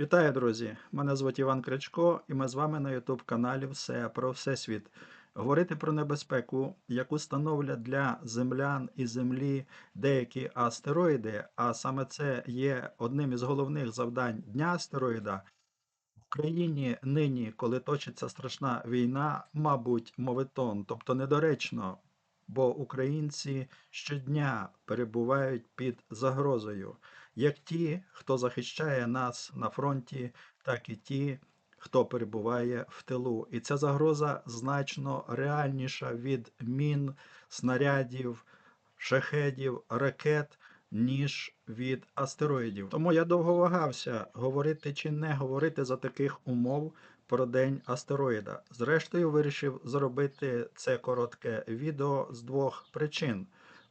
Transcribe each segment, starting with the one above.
Вітаю, друзі! Мене звуть Іван Кричко, і ми з вами на YouTube каналі Все про Всесвіт. Говорити про небезпеку, яку становлять для землян і землі деякі астероїди, а саме це є одним із головних завдань Дня астероїда. В країні нині, коли точиться страшна війна, мабуть, мовитон, тобто недоречно, бо українці щодня перебувають під загрозою, як ті, хто захищає нас на фронті, так і ті, хто перебуває в тилу. І ця загроза значно реальніша від мін, снарядів, шахедів, ракет, ніж від астероїдів. Тому я довго вагався, говорити чи не говорити за таких умов про день астероїда. Зрештою, вирішив зробити це коротке відео з двох причин.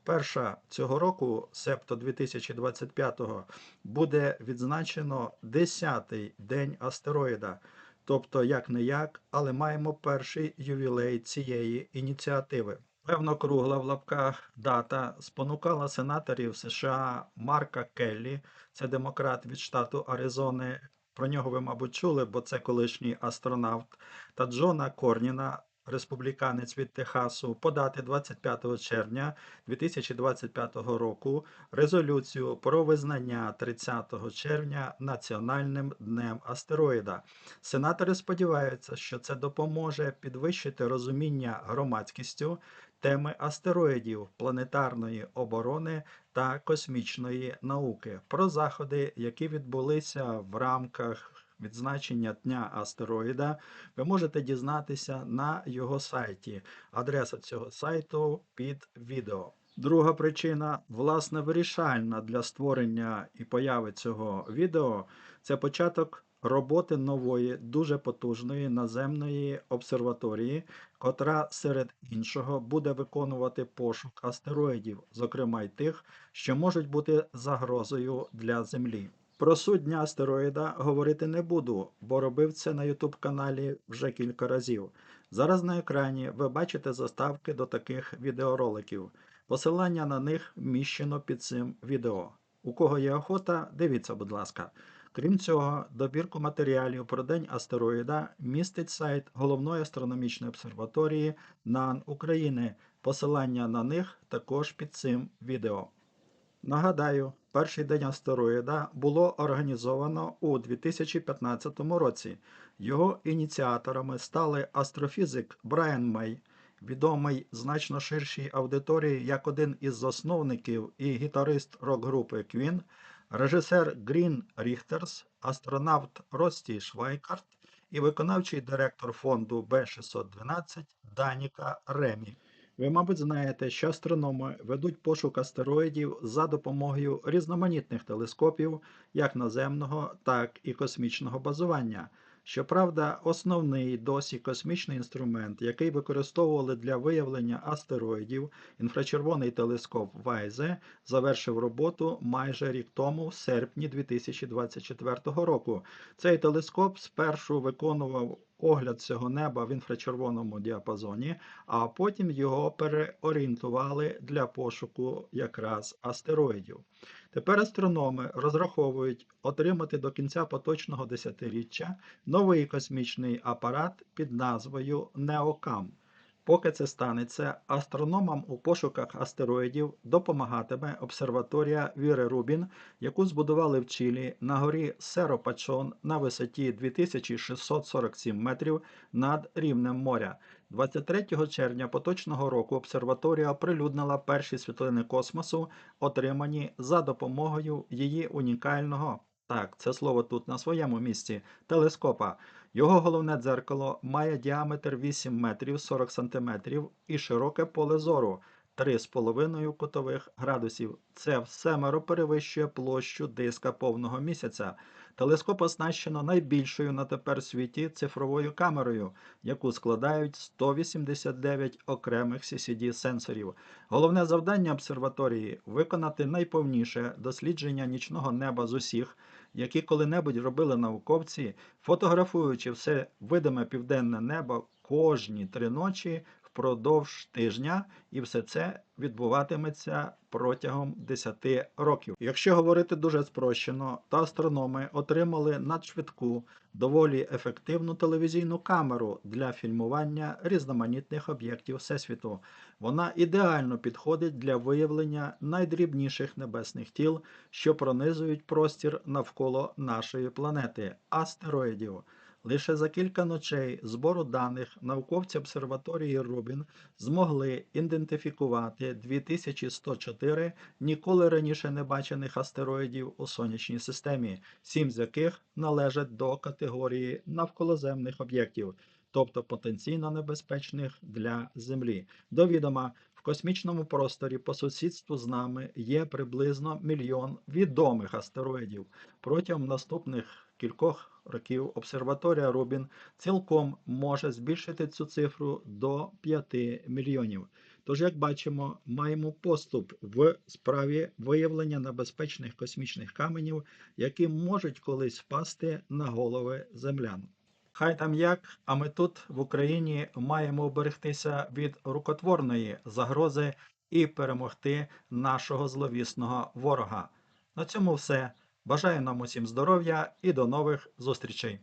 Перша цього року, септо 2025-го, буде відзначено 10-й день астероїда. Тобто, як не як, але маємо перший ювілей цієї ініціативи. Певно, кругла в лапках дата спонукала сенаторів США Марка Келлі, це демократ від штату Аризони. Про нього ви, мабуть, чули, бо це колишній астронавт, та Джона Корніна, республіканець від Техасу, подати 25 червня 2025 року резолюцію про визнання 30 червня Національним днем астероїда. Сенатори сподіваються, що це допоможе підвищити розуміння громадськістю теми астероїдів, планетарної оборони та космічної науки про заходи, які відбулися в рамках відзначення Дня астероїда, ви можете дізнатися на його сайті. Адреса цього сайту під відео. Друга причина, власне, вирішальна для створення і появи цього відео це початок роботи нової, дуже потужної наземної обсерваторії, котра серед іншого буде виконувати пошук астероїдів, зокрема й тих, що можуть бути загрозою для Землі. Про суть дня астероїда говорити не буду, бо робив це на YouTube каналі вже кілька разів. Зараз на екрані ви бачите заставки до таких відеороликів. Посилання на них вміщено під цим відео. У кого є охота, дивіться, будь ласка. Крім цього, добірку матеріалів про День астероїда містить сайт Головної астрономічної обсерваторії НАН України. Посилання на них також під цим відео. Нагадаю, перший день астероїда було організовано у 2015 році. Його ініціаторами стали астрофізик Брайан Мей, відомий значно ширшій аудиторії як один із засновників і гітарист рок-групи Queen, режисер Грін Ріхтерс, астронавт Рості Швайкарт і виконавчий директор фонду Б612 Даніка Ремі. Ви, мабуть, знаєте, що астрономи ведуть пошук астероїдів за допомогою різноманітних телескопів, як наземного, так і космічного базування. Щоправда, основний досі космічний інструмент, який використовували для виявлення астероїдів, інфрачервоний телескоп Вайзе, завершив роботу майже рік тому, в серпні 2024 року. Цей телескоп спершу виконував огляд цього неба в інфрачервоному діапазоні, а потім його переорієнтували для пошуку якраз астероїдів. Тепер астрономи розраховують отримати до кінця поточного десятиріччя новий космічний апарат під назвою Неокам. Поки це станеться, астрономам у пошуках астероїдів допомагатиме обсерваторія Віри Рубін, яку збудували в Чилі на горі Серопачон на висоті 2647 метрів над рівнем моря. 23 червня поточного року обсерваторія оприлюднила перші світлини космосу, отримані за допомогою її унікального. Так, це слово тут на своєму місці телескопа. Його головне дзеркало має діаметр 8 метрів 40 сантиметрів і широке поле зору 3,5 кутових градусів. Це всемеро перевищує площу диска повного місяця. Телескоп оснащено найбільшою на тепер світі цифровою камерою, яку складають 189 окремих CCD-сенсорів. Головне завдання обсерваторії виконати найповніше дослідження нічного неба з усіх, які коли-небудь робили науковці, фотографуючи все видиме південне небо кожні три ночі впродовж тижня, і все це відбуватиметься протягом 10 років. Якщо говорити дуже спрощено, то астрономи отримали надшвидку, доволі ефективну телевізійну камеру для фільмування різноманітних об'єктів Всесвіту. Вона ідеально підходить для виявлення найдрібніших небесних тіл, що пронизують простір навколо нашої планети астероїдів. Лише за кілька ночей збору даних науковці обсерваторії Рубін змогли ідентифікувати 2104 ніколи раніше не бачених астероїдів у сонячній системі, сім з яких належать до категорії навколоземних об'єктів, тобто потенційно небезпечних для Землі. До відома, космічному просторі по сусідству з нами є приблизно мільйон відомих астероїдів. Протягом наступних кількох років обсерваторія Рубін цілком може збільшити цю цифру до 5 мільйонів. Тож, як бачимо, маємо поступ в справі виявлення небезпечних космічних каменів, які можуть колись впасти на голови землян. Хай там як, а ми тут в Україні маємо оберегтися від рукотворної загрози і перемогти нашого зловісного ворога. На цьому все. Бажаю нам усім здоров'я і до нових зустрічей!